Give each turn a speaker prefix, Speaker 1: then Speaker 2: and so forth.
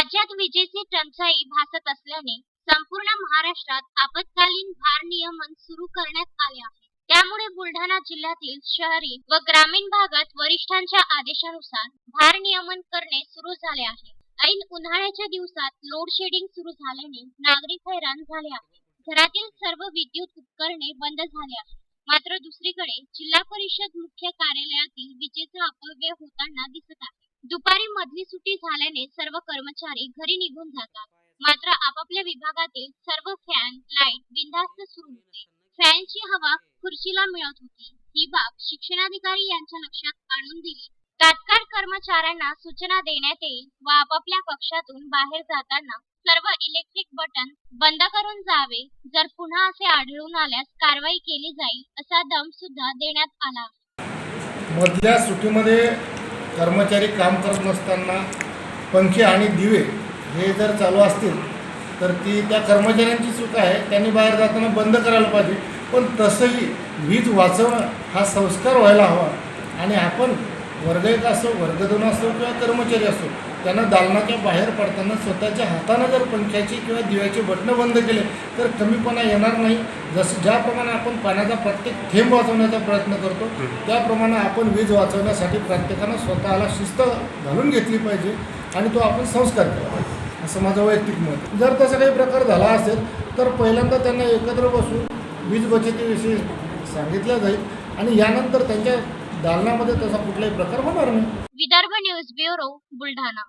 Speaker 1: राज्यात विजेची टंचाई भासत असल्याने संपूर्ण महाराष्ट्रात आपत्कालीन भारनियमन सुरू करण्यात आले आहे. त्यामुळे बुलढाणा जिल्ह्यातील शहरी व ग्रामीण भागात वरिष्ठांच्या आदेशानुसार भारनियमन करणे सुरू झाले आहे. ऐन उन्हाळ्याच्या दिवसात लोड शेडिंग सुरू झाल्याने नागरिक हैराण झाले आहेत. घरातील सर्व विद्युत उपकरणे बंद झाले आहेत. मात्र दुसरीकडे जिल्हा परिषद मुख्य कार्यालयातील विजेचा अपव्यय होताना दिसत आहे. दुपारी मधली सुट्टी झाल्याने सर्व कर्मचारी घरी निघून जातात. मात्र आपापल्या विभागातील सर्व फॅन लाइट बिनधास्त सुरू होते. फॅनची हवा खुर्चीला मिळत होती. ही बाब शिक्षणाधिकारी यांच्या लक्षात आणून दिली. तात्काळ कर्मचाऱ्यांना सूचना देण्यात येईल व आपापल्या कक्षातून बाहेर जाताना सर्व इलेक्ट्रिक बटन बंद करून जावे. जर पुन्हा असे आढळून आल्यास कारवाई केली जाईल असा दम सुद्धा देण्यात आला.
Speaker 2: मधल्या सुट्टीमध्ये कर्मचारी काम करत नसताना पंखे आणि दिवे हे जर चालू असतील तर ती त्या कर्मचाऱ्यांची चूक आहे. त्यांनी बाहेर जाताना बंद करायला पाहिजे. पण तसंही वीज वाचवणं हा संस्कार व्हायला हवा. आणि आपण वर्ग एक असो वर्ग दोन असो किंवा कर्मचारी असो त्यांना दालनाच्या बाहेर पडताना स्वतःच्या हातानं जर पंख्याची किंवा दिव्याची बटणं बंद केले तर कमीपणा येणार नाही. जसं ज्याप्रमाणे आपण पाण्याचा प्रत्येक थेंब वाचवण्याचा प्रयत्न करतो त्याप्रमाणे आपण वीज वाचवण्यासाठी प्रत्येकानं स्वतःला शिस्त घालून घेतली पाहिजे आणि तो आपण संस्कार केला पाहिजे. असं माझं वैयक्तिक मत जर तसा काही प्रकार झाला असेल तर पहिल्यांदा त्यांना एकत्र बसून वीज बचतीविषयी सांगितलं जाईल आणि यानंतर त्यांच्या दालनामध्ये तसा कुठलाही प्रकार होणार नाही.
Speaker 1: Vidarbha news bureau Buldhana.